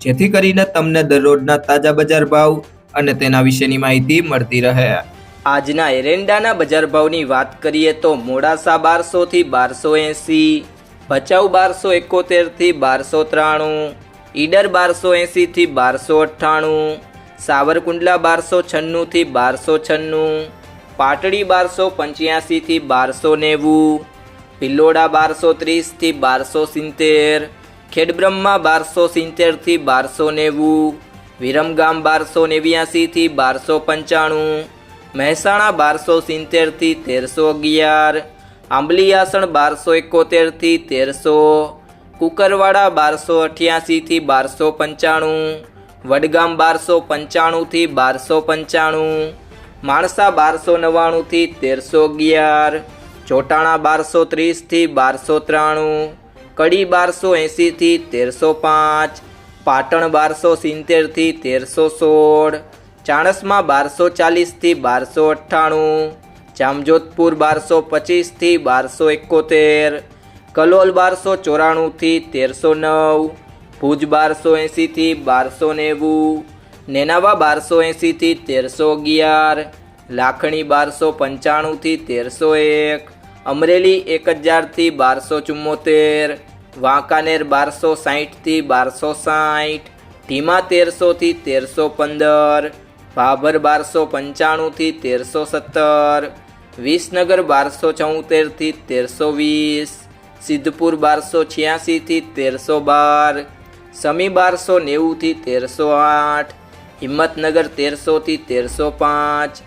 જેથી કરીને તમને દરરોજના તાજા બજાર ભાવ અને તેના વિશેની માહિતી મળતી રહે. આજના એરંડાના બજાર ભાવની વાત કરીએ તો મોડાસા બારસોથી બારસો એંસી, ભચાઉ બારસો એકોતેરથી બારસો ત્રાણું, ઈડર બારસો એંસીથી બારસો અઠ્ઠાણું, સાવરકુંડલા બારસો છન્નુંથી બારસો છન્નું, પાટડી બારસો પંચ્યાસીથી બારસો નેવું પિલ્લોડા બારસો ત્રીસથી બારસો સિત્તેર ખેડબ્રહ્મા બારસો સિત્તેરથી બારસો નેવું, વિરમગામ બારસો નેવ્યાસીથી બારસો પંચાણું, મહેસાણા બારસો સિત્તેરથી તેરસો અગિયાર આંબલીયાસણ બારસો એકોતેરથી તેરસો, કુકરવાડા બારસો અઠ્યાસીથી બારસો પંચાણું, વડગામ બારસો પંચાણુંથી બારસો પંચાણું, માણસા બારસો નવ્વાણુંથી તેરસો અગિયાર, ચોટાણા બારસો ત્રીસથી બારસો ત્રાણું કડી બારસો એંસીથી તેરસો પાંચ, પાટણ બારસો સિત્તેરથી તેરસો સોળ, ચાણસમાં બારસો ચાલીસથી બારસો અઠ્ઠાણું, જામજોધપુર બારસો પચીસથી બારસો એકોતેર, કલોલ બારસો ચોરાણુંથી તેરસો નવ, ભુજ બારસો એંસીથી બારસો નેવું, નેનાવા બારસો એંસીથી તેરસો અગિયાર, લાખણી બારસો પંચાણુંથી તેરસો એક અમરેલી એક હજારથી બારસો ચુમ્મોતેર, વાંકાનેર બારસો સાહીઠથી બારસો સાઠ ધીમા તેરસોથી તેરસો પંદર, ભાભર બારસો પંચાણુંથી તેરસો સત્તર, વિસનગર બારસો ચૌતેરથી તેરસો વીસ, સિદ્ધપુર બારસો છ્યાસીથી તેરસો બાર, સમી બારસો નેવુંથી તેરસો આઠ, હિંમતનગર તેરસોથી તેરસો પાંચ,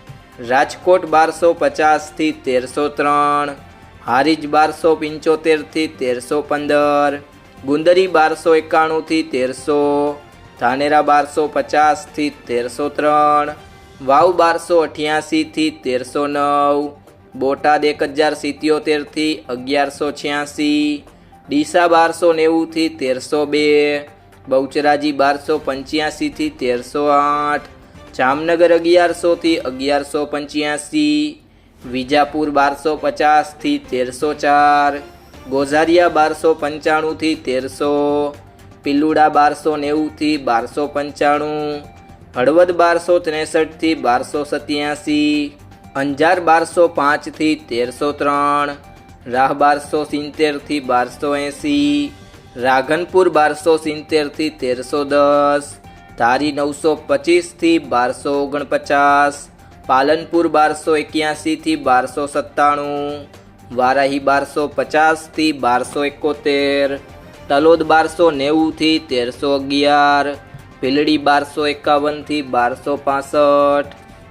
રાજકોટ બારસો પચાસથી તેરસો ત્રણ હારીજ બારસો પંચોતેરથી તેરસો પંદર. ગુંદરી બારસો એકાણુંથી તેરસો. ધાનેરા બારસો પચાસથી તેરસો ત્રણ. વાવ બારસો અઠ્યાસીથી તેરસો નવ. બોટાદ એક હજાર સિત્યોતેરથી અગિયારસો છ્યાસી. ડીસા બારસો નેવુંથી તેરસો બે. બહુચરાજી બારસો પંચ્યાસીથી તેરસો આઠ. જામનગર અગિયારસોથી અગિયારસો પંચ્યાસી. વિજાપુર બારસો પચાસથી તેરસો ચાર, ગોઝારિયા બારસો પંચાણુંથી તેરસો પિલ્લુડા બારસો નેવુંથી બારસો પંચાણું, હળવદ બારસો ત્રેસઠથી બારસો સત્યાસી, અંજાર બારસો પાંચથી તેરસો ત્રણ, રાહ બારસો સિત્તેરથી બારસો એંસી, રાઘનપુર બારસો સિત્તેરથી તેરસો દસ, ધારી નવસો પચીસથી બારસો ઓગણપચાસ પાલનપુર બારસો એક્યાસીથી બારસો સત્તાણું, વારાહી બારસો પચાસથી બારસો એકોતેર, તલોદ બારસો નેવુંથી તેરસો અગિયાર, ભીલડી બારસો એકાવનથી બારસો પાસઠ